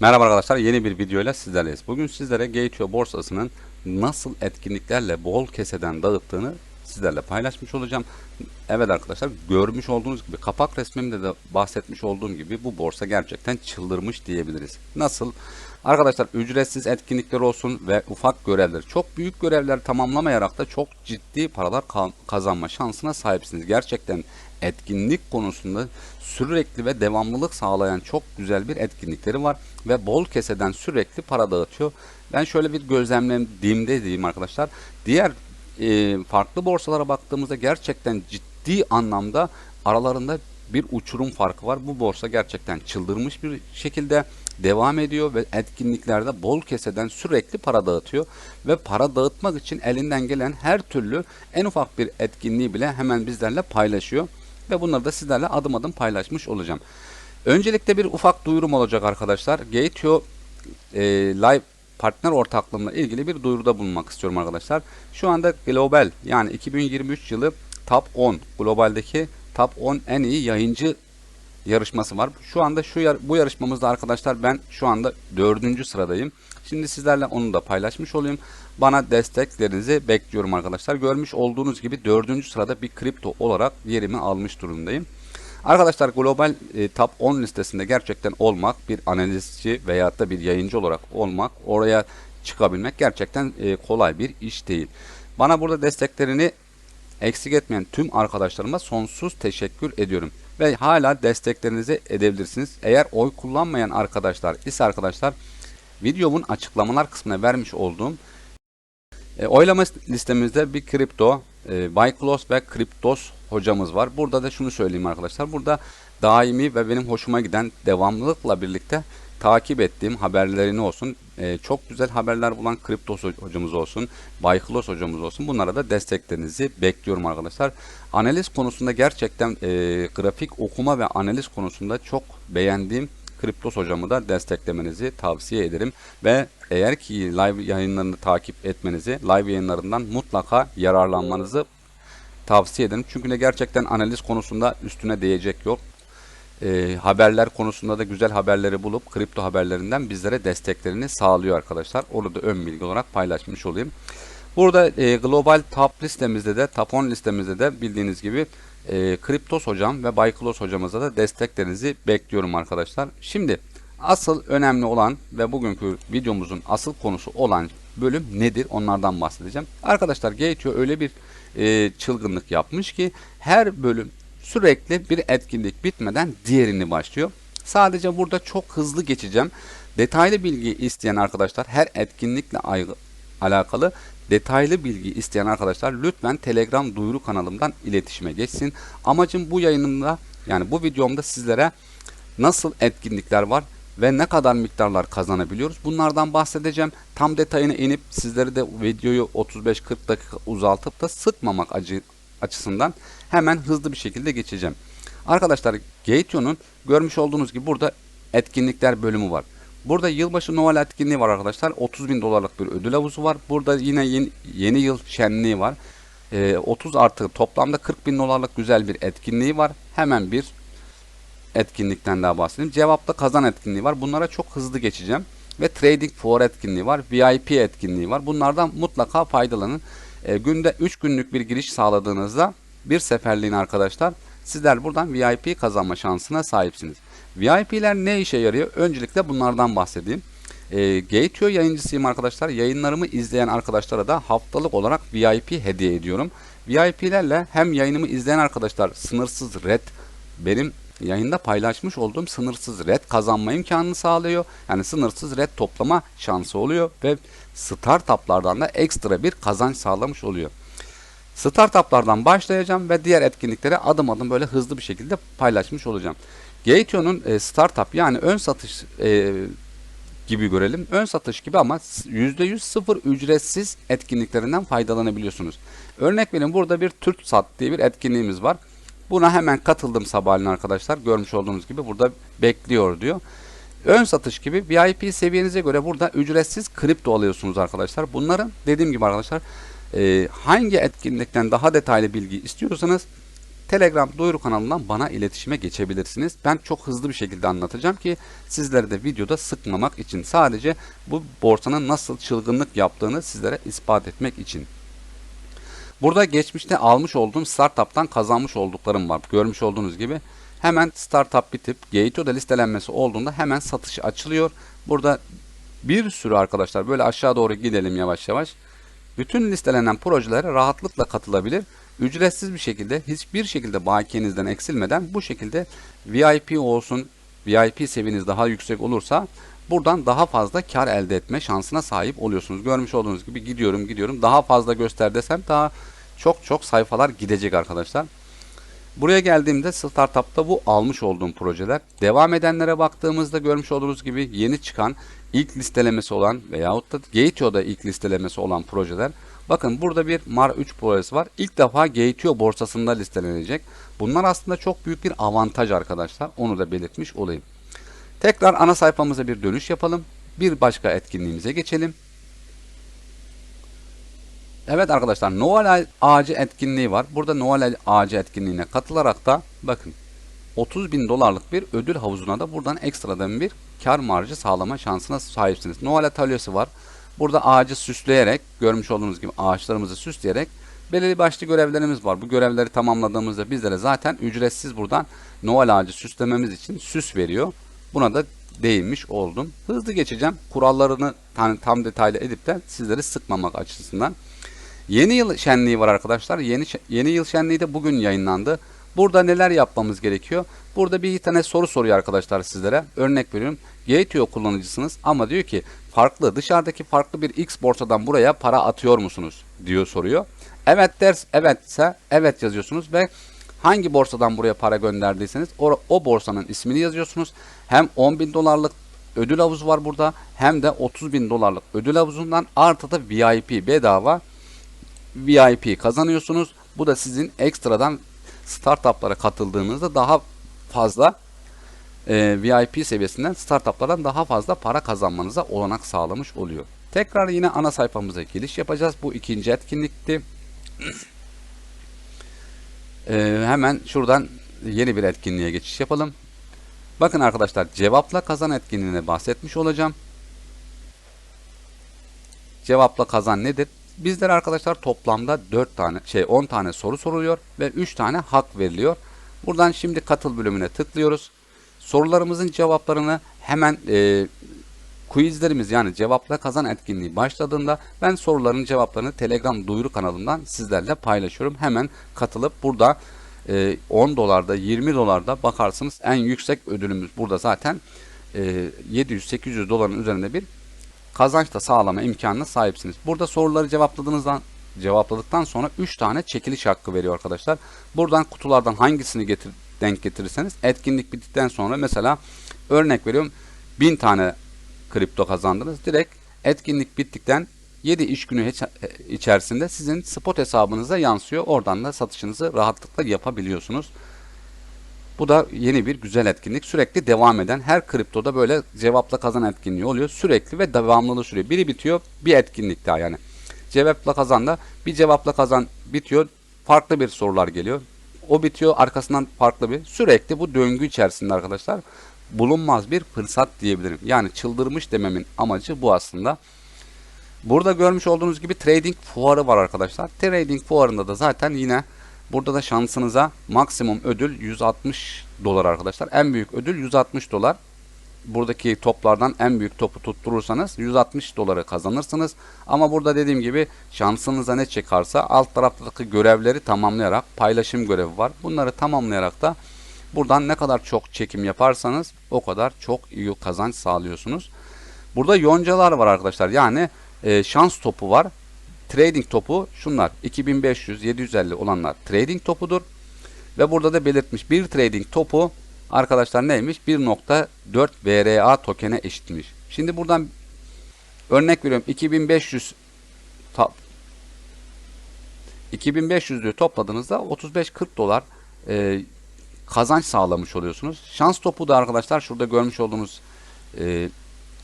Merhaba arkadaşlar yeni bir videoyla sizlerleyiz. Bugün sizlere Gateway borsasının nasıl etkinliklerle bol keseden dağıttığını sizlerle paylaşmış olacağım. Evet arkadaşlar görmüş olduğunuz gibi kapak resmimde de bahsetmiş olduğum gibi bu borsa gerçekten çıldırmış diyebiliriz. Nasıl? Arkadaşlar ücretsiz etkinlikler olsun ve ufak görevler, çok büyük görevler tamamlamayarak da çok ciddi paralar ka- kazanma şansına sahipsiniz. Gerçekten etkinlik konusunda sürekli ve devamlılık sağlayan çok güzel bir etkinlikleri var ve bol keseden sürekli para dağıtıyor. Ben şöyle bir gözlemlediğimde diyeyim arkadaşlar. Diğer e, farklı borsalara baktığımızda gerçekten ciddi anlamda aralarında bir uçurum farkı var. Bu borsa gerçekten çıldırmış bir şekilde devam ediyor ve etkinliklerde bol keseden sürekli para dağıtıyor ve para dağıtmak için elinden gelen her türlü en ufak bir etkinliği bile hemen bizlerle paylaşıyor ve bunları da sizlerle adım adım paylaşmış olacağım. Öncelikle bir ufak duyurum olacak arkadaşlar. Gateo e, Live partner ortaklığımla ilgili bir duyuruda bulunmak istiyorum arkadaşlar. Şu anda global yani 2023 yılı Top 10 globaldeki Top 10 en iyi yayıncı yarışması var. Şu anda şu yar bu yarışmamızda arkadaşlar ben şu anda dördüncü sıradayım. Şimdi sizlerle onu da paylaşmış olayım. Bana desteklerinizi bekliyorum arkadaşlar. Görmüş olduğunuz gibi dördüncü sırada bir kripto olarak yerimi almış durumdayım. Arkadaşlar global e, top 10 listesinde gerçekten olmak, bir analizci veyahut da bir yayıncı olarak olmak, oraya çıkabilmek gerçekten e, kolay bir iş değil. Bana burada desteklerini eksik etmeyen tüm arkadaşlarıma sonsuz teşekkür ediyorum. Ve hala desteklerinizi edebilirsiniz. Eğer oy kullanmayan arkadaşlar ise arkadaşlar videomun açıklamalar kısmına vermiş olduğum e, oylama listemizde bir kripto, e, Buyclos ve Kriptos hocamız var. Burada da şunu söyleyeyim arkadaşlar. Burada daimi ve benim hoşuma giden devamlılıkla birlikte takip ettiğim haberlerini olsun, e, çok güzel haberler bulan Kriptos hocamız olsun, Buyclos hocamız olsun. Bunlara da desteklerinizi bekliyorum arkadaşlar. Analiz konusunda gerçekten e, grafik okuma ve analiz konusunda çok beğendiğim Kriptos hocamı da desteklemenizi tavsiye ederim. Ve eğer ki live yayınlarını takip etmenizi, live yayınlarından mutlaka yararlanmanızı tavsiye ederim. Çünkü de gerçekten analiz konusunda üstüne değecek yok. E, haberler konusunda da güzel haberleri bulup kripto haberlerinden bizlere desteklerini sağlıyor arkadaşlar. Onu da ön bilgi olarak paylaşmış olayım. Burada e, global top listemizde de, top 10 listemizde de bildiğiniz gibi e, Kriptos hocam ve Bayklos hocamıza da desteklerinizi bekliyorum arkadaşlar. Şimdi asıl önemli olan ve bugünkü videomuzun asıl konusu olan bölüm nedir? Onlardan bahsedeceğim. Arkadaşlar Gateo öyle bir e, çılgınlık yapmış ki her bölüm sürekli bir etkinlik bitmeden diğerini başlıyor. Sadece burada çok hızlı geçeceğim. Detaylı bilgi isteyen arkadaşlar her etkinlikle alakalı detaylı bilgi isteyen arkadaşlar lütfen Telegram duyuru kanalımdan iletişime geçsin. Amacım bu yayınımda yani bu videomda sizlere nasıl etkinlikler var ve ne kadar miktarlar kazanabiliyoruz bunlardan bahsedeceğim. Tam detayına inip sizleri de videoyu 35-40 dakika uzaltıp da sıkmamak açısından hemen hızlı bir şekilde geçeceğim. Arkadaşlar Gateon'un görmüş olduğunuz gibi burada etkinlikler bölümü var. Burada yılbaşı Noel etkinliği var arkadaşlar. 30 bin dolarlık bir ödül havuzu var. Burada yine yeni, yeni yıl şenliği var. Ee, 30 artı toplamda 40 bin dolarlık güzel bir etkinliği var. Hemen bir etkinlikten daha bahsedeyim. Cevapta kazan etkinliği var. Bunlara çok hızlı geçeceğim. Ve Trading for etkinliği var. VIP etkinliği var. Bunlardan mutlaka faydalanın. Ee, günde 3 günlük bir giriş sağladığınızda bir seferliğin arkadaşlar sizler buradan VIP kazanma şansına sahipsiniz. VIP'ler ne işe yarıyor? Öncelikle bunlardan bahsedeyim. E, Gateo yayıncısıyım arkadaşlar. Yayınlarımı izleyen arkadaşlara da haftalık olarak VIP hediye ediyorum. VIP'lerle hem yayınımı izleyen arkadaşlar sınırsız red benim yayında paylaşmış olduğum sınırsız red kazanma imkanını sağlıyor. Yani sınırsız red toplama şansı oluyor ve startuplardan da ekstra bir kazanç sağlamış oluyor. Startuplardan başlayacağım ve diğer etkinlikleri adım adım böyle hızlı bir şekilde paylaşmış olacağım. Gateo'nun e, startup yani ön satış e, gibi görelim. Ön satış gibi ama %100 sıfır ücretsiz etkinliklerinden faydalanabiliyorsunuz. Örnek verin burada bir Türk Sat diye bir etkinliğimiz var. Buna hemen katıldım sabahleyin arkadaşlar. Görmüş olduğunuz gibi burada bekliyor diyor. Ön satış gibi VIP seviyenize göre burada ücretsiz kripto alıyorsunuz arkadaşlar. Bunların dediğim gibi arkadaşlar e, hangi etkinlikten daha detaylı bilgi istiyorsanız Telegram duyuru kanalından bana iletişime geçebilirsiniz. Ben çok hızlı bir şekilde anlatacağım ki sizleri de videoda sıkmamak için sadece bu borsanın nasıl çılgınlık yaptığını sizlere ispat etmek için. Burada geçmişte almış olduğum startup'tan kazanmış olduklarım var. Görmüş olduğunuz gibi hemen startup bitip Gateo'da listelenmesi olduğunda hemen satış açılıyor. Burada bir sürü arkadaşlar böyle aşağı doğru gidelim yavaş yavaş. Bütün listelenen projelere rahatlıkla katılabilir. Ücretsiz bir şekilde hiçbir şekilde bakiyenizden eksilmeden bu şekilde VIP olsun VIP seviyeniz daha yüksek olursa buradan daha fazla kar elde etme şansına sahip oluyorsunuz. Görmüş olduğunuz gibi gidiyorum gidiyorum daha fazla göster desem daha çok çok sayfalar gidecek arkadaşlar. Buraya geldiğimde startupta bu almış olduğum projeler. Devam edenlere baktığımızda görmüş olduğunuz gibi yeni çıkan ilk listelemesi olan veyahut da Gateo'da ilk listelemesi olan projeler. Bakın burada bir MAR 3 projesi var. İlk defa Gateo borsasında listelenecek. Bunlar aslında çok büyük bir avantaj arkadaşlar. Onu da belirtmiş olayım. Tekrar ana sayfamıza bir dönüş yapalım. Bir başka etkinliğimize geçelim. Evet arkadaşlar Noel ağacı etkinliği var. Burada Noel ağacı etkinliğine katılarak da bakın 30 bin dolarlık bir ödül havuzuna da buradan ekstradan bir kar marjı sağlama şansına sahipsiniz. Noel atölyesi var. Burada ağacı süsleyerek görmüş olduğunuz gibi ağaçlarımızı süsleyerek belirli başlı görevlerimiz var. Bu görevleri tamamladığımızda bizlere zaten ücretsiz buradan Noel ağacı süslememiz için süs veriyor. Buna da değinmiş oldum. Hızlı geçeceğim. Kurallarını tam, tam detaylı edip de sizleri sıkmamak açısından. Yeni yıl şenliği var arkadaşlar. Yeni yeni yıl şenliği de bugün yayınlandı. Burada neler yapmamız gerekiyor? Burada bir tane soru soruyor arkadaşlar sizlere. Örnek veriyorum. Gateo kullanıcısınız ama diyor ki farklı dışarıdaki farklı bir X borsadan buraya para atıyor musunuz? diyor soruyor. Evet ders evetse evet yazıyorsunuz ve hangi borsadan buraya para gönderdiyseniz o, o borsanın ismini yazıyorsunuz. Hem 10 bin dolarlık ödül havuzu var burada hem de 30 bin dolarlık ödül havuzundan artı da VIP bedava VIP kazanıyorsunuz. Bu da sizin ekstradan startuplara katıldığınızda daha fazla e, VIP seviyesinden startuplardan daha fazla para kazanmanıza olanak sağlamış oluyor. Tekrar yine ana sayfamıza giriş yapacağız. Bu ikinci etkinlikti. e, hemen şuradan yeni bir etkinliğe geçiş yapalım. Bakın arkadaşlar cevapla kazan etkinliğine bahsetmiş olacağım. Cevapla kazan nedir? Bizler arkadaşlar toplamda 4 tane şey 10 tane soru soruluyor ve 3 tane hak veriliyor. Buradan şimdi katıl bölümüne tıklıyoruz. Sorularımızın cevaplarını hemen e, quizlerimiz yani cevapla kazan etkinliği başladığında ben soruların cevaplarını Telegram duyuru kanalından sizlerle paylaşıyorum. Hemen katılıp burada e, 10 dolarda 20 dolarda bakarsınız en yüksek ödülümüz burada zaten e, 700-800 doların üzerinde bir kazanç da sağlama imkanına sahipsiniz. Burada soruları cevapladığınızdan cevapladıktan sonra 3 tane çekiliş hakkı veriyor arkadaşlar. Buradan kutulardan hangisini getir, denk getirirseniz etkinlik bittikten sonra mesela örnek veriyorum 1000 tane kripto kazandınız. Direkt etkinlik bittikten 7 iş günü içerisinde sizin spot hesabınıza yansıyor. Oradan da satışınızı rahatlıkla yapabiliyorsunuz. Bu da yeni bir güzel etkinlik. Sürekli devam eden her kriptoda böyle cevapla kazan etkinliği oluyor. Sürekli ve devamlılığı sürüyor. Biri bitiyor bir etkinlik daha yani. Cevapla kazan da bir cevapla kazan bitiyor. Farklı bir sorular geliyor. O bitiyor arkasından farklı bir. Sürekli bu döngü içerisinde arkadaşlar bulunmaz bir fırsat diyebilirim. Yani çıldırmış dememin amacı bu aslında. Burada görmüş olduğunuz gibi trading fuarı var arkadaşlar. Trading fuarında da zaten yine Burada da şansınıza maksimum ödül 160 dolar arkadaşlar. En büyük ödül 160 dolar. Buradaki toplardan en büyük topu tutturursanız 160 doları kazanırsınız. Ama burada dediğim gibi şansınıza ne çıkarsa alt taraftaki görevleri tamamlayarak paylaşım görevi var. Bunları tamamlayarak da buradan ne kadar çok çekim yaparsanız o kadar çok iyi kazanç sağlıyorsunuz. Burada yoncalar var arkadaşlar. Yani e, şans topu var trading topu şunlar 2500 750 olanlar trading topudur. Ve burada da belirtmiş bir trading topu arkadaşlar neymiş? 1.4 VRA tokene eşitmiş. Şimdi buradan örnek veriyorum 2500 2500'lüğü topladığınızda 35-40 dolar e, kazanç sağlamış oluyorsunuz. Şans topu da arkadaşlar şurada görmüş olduğunuz e,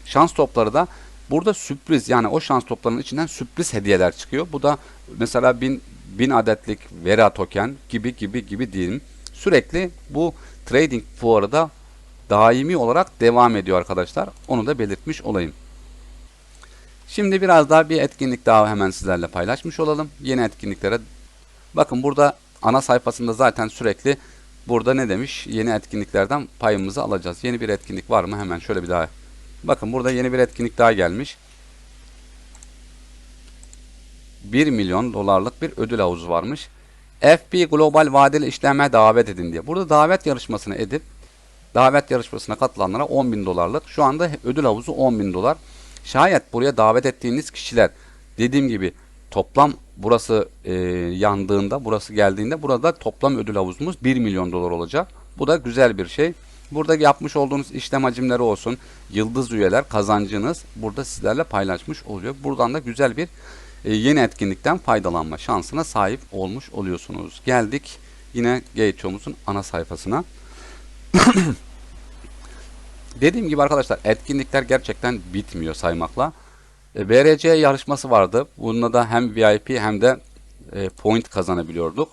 şans topları da Burada sürpriz yani o şans toplarının içinden sürpriz hediyeler çıkıyor. Bu da mesela 1000 1000 adetlik Vera token gibi gibi gibi diyeyim. Sürekli bu trading fuarı da daimi olarak devam ediyor arkadaşlar. Onu da belirtmiş olayım. Şimdi biraz daha bir etkinlik daha hemen sizlerle paylaşmış olalım. Yeni etkinliklere bakın burada ana sayfasında zaten sürekli burada ne demiş? Yeni etkinliklerden payımızı alacağız. Yeni bir etkinlik var mı? Hemen şöyle bir daha. Bakın burada yeni bir etkinlik daha gelmiş. 1 milyon dolarlık bir ödül havuzu varmış. FB Global vadeli işleme davet edin diye. Burada davet yarışmasını edip davet yarışmasına katılanlara 10 bin dolarlık. Şu anda ödül havuzu 10 bin dolar. Şayet buraya davet ettiğiniz kişiler dediğim gibi toplam burası e, yandığında, burası geldiğinde burada toplam ödül havuzumuz 1 milyon dolar olacak. Bu da güzel bir şey. Burada yapmış olduğunuz işlem hacimleri olsun, yıldız üyeler, kazancınız burada sizlerle paylaşmış oluyor. Buradan da güzel bir e, yeni etkinlikten faydalanma şansına sahip olmuş oluyorsunuz. Geldik yine Gate'umuzun ana sayfasına. Dediğim gibi arkadaşlar etkinlikler gerçekten bitmiyor saymakla. E, BRC yarışması vardı. Bununla da hem VIP hem de e, point kazanabiliyorduk.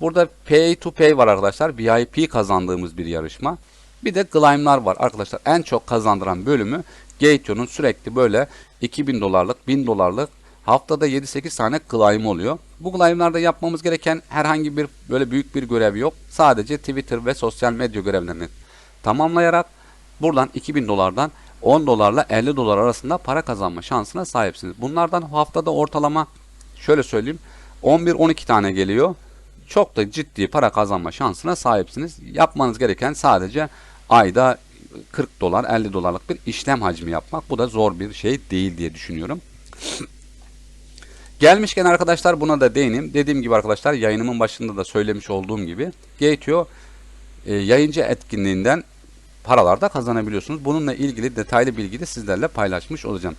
Burada pay to pay var arkadaşlar. VIP kazandığımız bir yarışma. Bir de Glime'lar var arkadaşlar. En çok kazandıran bölümü Gateon'un sürekli böyle 2000 dolarlık, 1000 dolarlık haftada 7-8 tane Glime oluyor. Bu Glime'larda yapmamız gereken herhangi bir böyle büyük bir görev yok. Sadece Twitter ve sosyal medya görevlerini tamamlayarak buradan 2000 dolardan 10 dolarla 50 dolar arasında para kazanma şansına sahipsiniz. Bunlardan haftada ortalama şöyle söyleyeyim 11-12 tane geliyor. Çok da ciddi para kazanma şansına sahipsiniz. Yapmanız gereken sadece ayda 40 dolar 50 dolarlık bir işlem hacmi yapmak. Bu da zor bir şey değil diye düşünüyorum. Gelmişken arkadaşlar buna da değineyim. Dediğim gibi arkadaşlar yayınımın başında da söylemiş olduğum gibi Gateo e, yayıncı etkinliğinden paralar da kazanabiliyorsunuz. Bununla ilgili detaylı bilgi de sizlerle paylaşmış olacağım.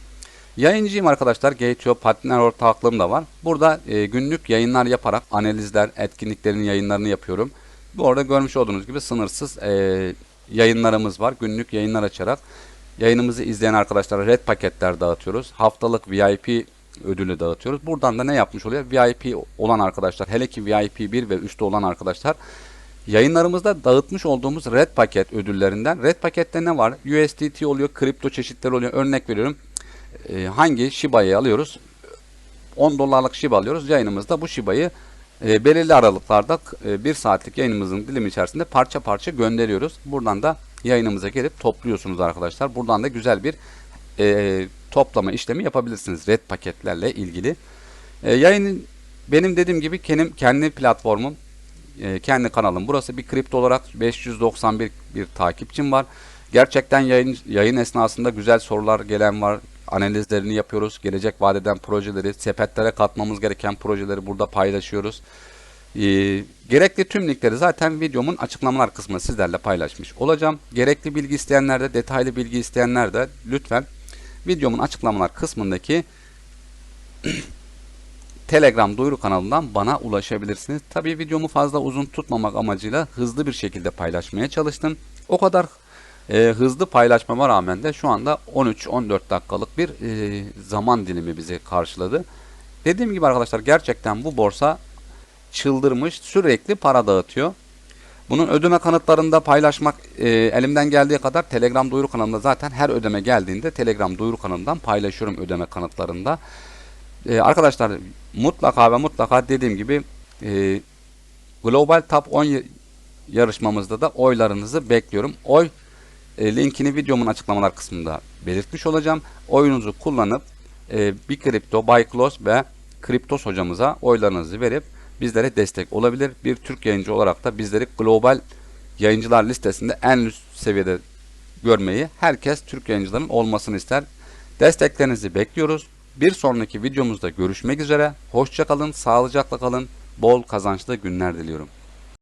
Yayıncıyım arkadaşlar. Gateo partner ortaklığım da var. Burada e, günlük yayınlar yaparak analizler, etkinliklerin yayınlarını yapıyorum. Bu arada görmüş olduğunuz gibi sınırsız e, yayınlarımız var. Günlük yayınlar açarak yayınımızı izleyen arkadaşlara red paketler dağıtıyoruz. Haftalık VIP ödülü dağıtıyoruz. Buradan da ne yapmış oluyor? VIP olan arkadaşlar, hele ki VIP 1 ve üstte olan arkadaşlar Yayınlarımızda dağıtmış olduğumuz red paket ödüllerinden red pakette ne var? USDT oluyor, kripto çeşitleri oluyor. Örnek veriyorum. E, hangi Shiba'yı alıyoruz? 10 dolarlık Shiba alıyoruz. Yayınımızda bu Shiba'yı e, belirli aralıklarda e, 1 saatlik yayınımızın dilimi içerisinde parça parça gönderiyoruz. Buradan da yayınımıza gelip topluyorsunuz arkadaşlar. Buradan da güzel bir e, toplama işlemi yapabilirsiniz red paketlerle ilgili. E, yayının benim dediğim gibi kendim kendi platformum e, kendi kanalım. Burası bir kripto olarak 591 bir takipçim var. Gerçekten yayın, yayın esnasında güzel sorular gelen var. Analizlerini yapıyoruz. Gelecek vadeden projeleri, sepetlere katmamız gereken projeleri burada paylaşıyoruz. E, gerekli tüm linkleri zaten videomun açıklamalar kısmında sizlerle paylaşmış olacağım. Gerekli bilgi isteyenler de, detaylı bilgi isteyenler de lütfen videomun açıklamalar kısmındaki Telegram duyuru kanalından bana ulaşabilirsiniz. Tabi videomu fazla uzun tutmamak amacıyla hızlı bir şekilde paylaşmaya çalıştım. O kadar e, hızlı paylaşmama rağmen de şu anda 13-14 dakikalık bir e, zaman dilimi bizi karşıladı. Dediğim gibi arkadaşlar gerçekten bu borsa çıldırmış sürekli para dağıtıyor. Bunun ödeme kanıtlarında paylaşmak e, elimden geldiği kadar Telegram duyuru kanalında zaten her ödeme geldiğinde Telegram duyuru kanalından paylaşıyorum ödeme kanıtlarında. Ee, arkadaşlar mutlaka ve mutlaka dediğim gibi e, Global Top 10 yarışmamızda da oylarınızı bekliyorum. Oy e, linkini videomun açıklamalar kısmında belirtmiş olacağım. Oyunuzu kullanıp e, bir kripto, Buyclose ve Kriptos hocamıza oylarınızı verip bizlere destek olabilir. Bir Türk yayıncı olarak da bizleri global yayıncılar listesinde en üst seviyede görmeyi herkes Türk yayıncıların olmasını ister. Desteklerinizi bekliyoruz. Bir sonraki videomuzda görüşmek üzere. Hoşçakalın, sağlıcakla kalın, bol kazançlı günler diliyorum.